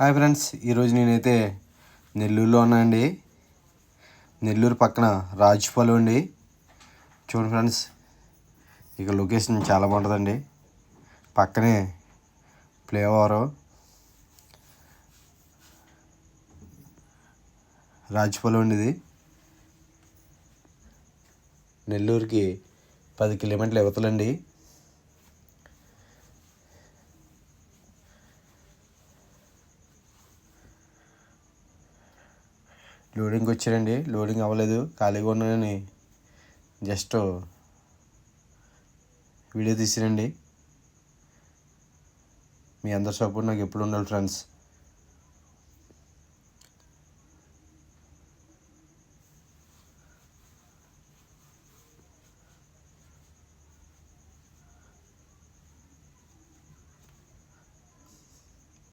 Hi friends ఈరోజు నేనైతే నెల్లూరులో ఉన్నా అండి నెల్లూరు పక్కన రాజుపాలెం అండి. చూడండి ఫ్రెండ్స్ ఇక లొకేషన్ చాలా బాగుంటుందండి. పక్కనే ఫ్లేవర్ రాజుపాలెం అండి ఇది. నెల్లూరుకి పది కిలోమీటర్లు ఇవతలండి. లోడింగ్ వచ్చారండి. లోడింగ్ అవ్వలేదు. ఖాళీగా ఉన్నానని జస్ట్ వీడియో తీసిరండి మీ అందరి సపోర్ట్ నాకు ఎప్పుడు ఉండాలి ఫ్రెండ్స్.